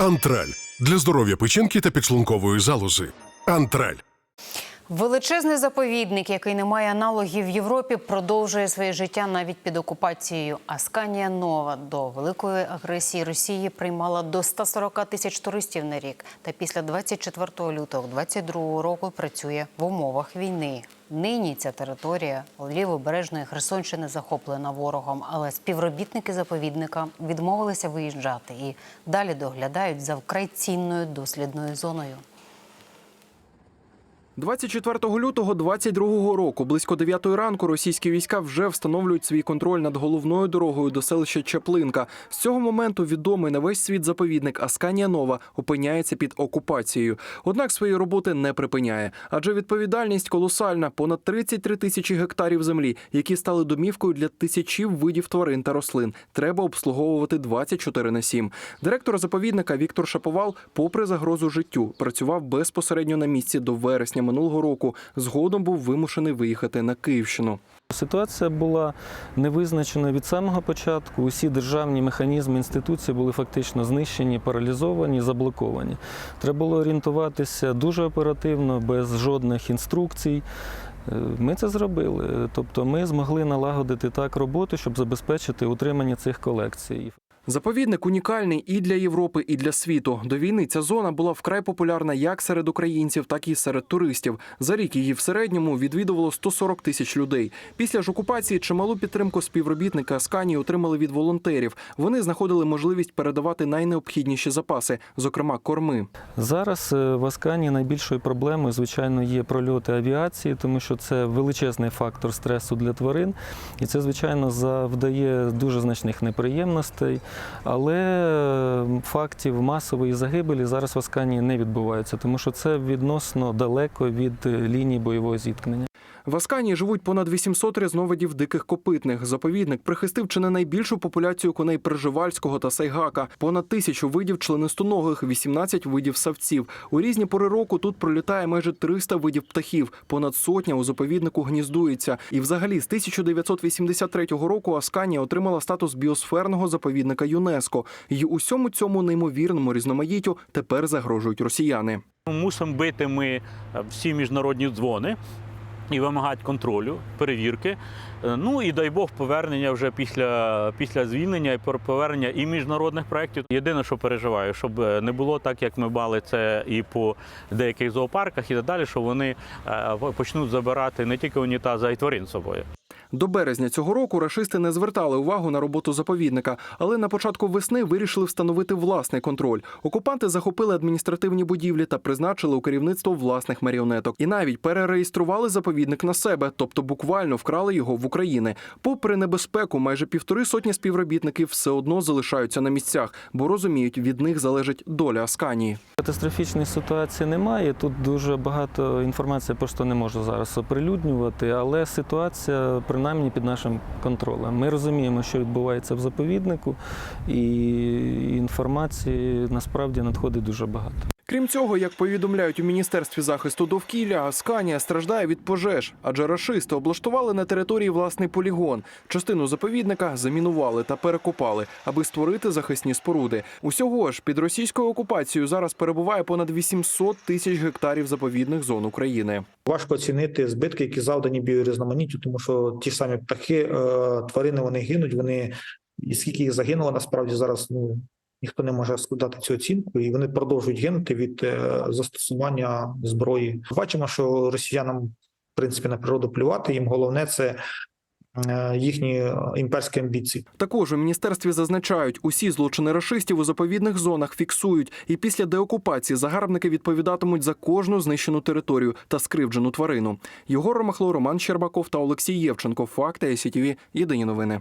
Антраль для здоров'я печінки та підшлункової залози. Антраль. Величезний заповідник, який не має аналогів в Європі, продовжує своє життя навіть під окупацією. Асканія Нова до великої агресії Росії приймала до 140 тисяч туристів на рік. Та після 24 лютого 22 року працює в умовах війни. Нині ця територія лівобережної Херсонщини захоплена ворогом, але співробітники заповідника відмовилися виїжджати і далі доглядають за вкрай цінною дослідною зоною. 24 лютого 22 року, близько 9 ранку, російські війська вже встановлюють свій контроль над головною дорогою до селища Чаплинка. З цього моменту відомий на весь світ заповідник Асканія Нова опиняється під окупацією. Однак свої роботи не припиняє, адже відповідальність колосальна понад 33 тисячі гектарів землі, які стали домівкою для тисячів видів тварин та рослин. Треба обслуговувати 24 на 7. Директор заповідника Віктор Шаповал, попри загрозу життю, працював безпосередньо на місці до вересня минулого року. Згодом був вимушений виїхати на Київщину. Ситуація була невизначена від самого початку. Усі державні механізми інституції були фактично знищені, паралізовані, заблоковані. Треба було орієнтуватися дуже оперативно, без жодних інструкцій. Е, Ми це зробили. Тобто ми змогли налагодити так роботу, щоб забезпечити утримання цих колекцій. Заповідник унікальний і для Європи, і для світу. До війни ця зона була вкрай популярна як серед українців, так і серед туристів. За рік її в середньому відвідувало 140 тисяч людей. Після ж окупації чималу підтримку співробітника Асканії отримали від волонтерів. Вони знаходили можливість передавати найнеобхідніші запаси, зокрема корми. Зараз е, в Аскані найбільшою проблемою, звичайно, є прольоти авіації, тому що це величезний фактор стресу для тварин, і це, звичайно, завдає дуже значних неприємностей. Але фактів масової загибелі зараз в Асканії не відбувається, тому що це відносно далеко від е, лінії бойового зіткнення. В Асканії живуть понад 800 різновидів диких копитних. Заповідник прихистив чи не найбільшу популяцію коней Пржевальського та Сайгака, понад тисячу видів членистоногих, 18 видів савців. У різні пори року тут пролітає майже 300 видів птахів, понад сотня у заповіднику гніздується. І взагалі з 1983 року Асканія отримала статус біосферного заповідника ЮНЕСКО. І усьому цьому неймовірному різноманіттю тепер загрожують росіяни. Мусимо бити ми е, всі міжнародні дзвони і вимагають контролю, перевірки. Е, Ну і дай Бог повернення вже після, після звільнення і повернення і міжнародних проєктів. Єдине, що переживаю, щоб е, не було так, як ми бали це і по деяких зоопарках, і так далі, що вони е, почнуть забирати не тільки унітази, а й тварин з собою. До березня цього року рашисти не звертали увагу на роботу заповідника, але на початку весни вирішили встановити власний контроль. Окупанти захопили адміністративні будівлі та призначили у керівництво власних маріонеток. І навіть перереєстрували заповідник на себе, тобто буквально вкрали його в України. Попри небезпеку, майже півтори сотні співробітників все одно залишаються на місцях, бо розуміють, від них залежить доля Асканії. Катастрофічної ситуації немає. Тут дуже багато інформації просто не можу зараз оприлюднювати, але ситуація принаймні під нашим контролем. Ми розуміємо, що відбувається в заповіднику, і інформації насправді надходить дуже багато. Крім цього, як повідомляють у міністерстві захисту довкілля, Асканія страждає від пожеж, адже рашисти облаштували на території власний полігон. Частину заповідника замінували та перекопали, аби створити захисні споруди. Усього ж під російською окупацією зараз перебуває понад 800 тисяч гектарів заповідних зон України. Важко оцінити збитки, які завдані біорізноманіттю, тому що ті самі птахи, е, тварини вони гинуть. Вони і скільки їх загинуло, насправді зараз ну ніхто не може складати цю оцінку, і вони продовжують гинути від е, застосування зброї. Бачимо, що росіянам в принципі на природу плювати. Їм головне це е, їхні імперські амбіції. Також у міністерстві зазначають, усі злочини рашистів у заповідних зонах фіксують, і після деокупації загарбники відповідатимуть за кожну знищену територію та скривджену тварину. Єгор Ромахло, Роман Щербаков та Олексій Євченко. Факти СІТВ. Єдині новини.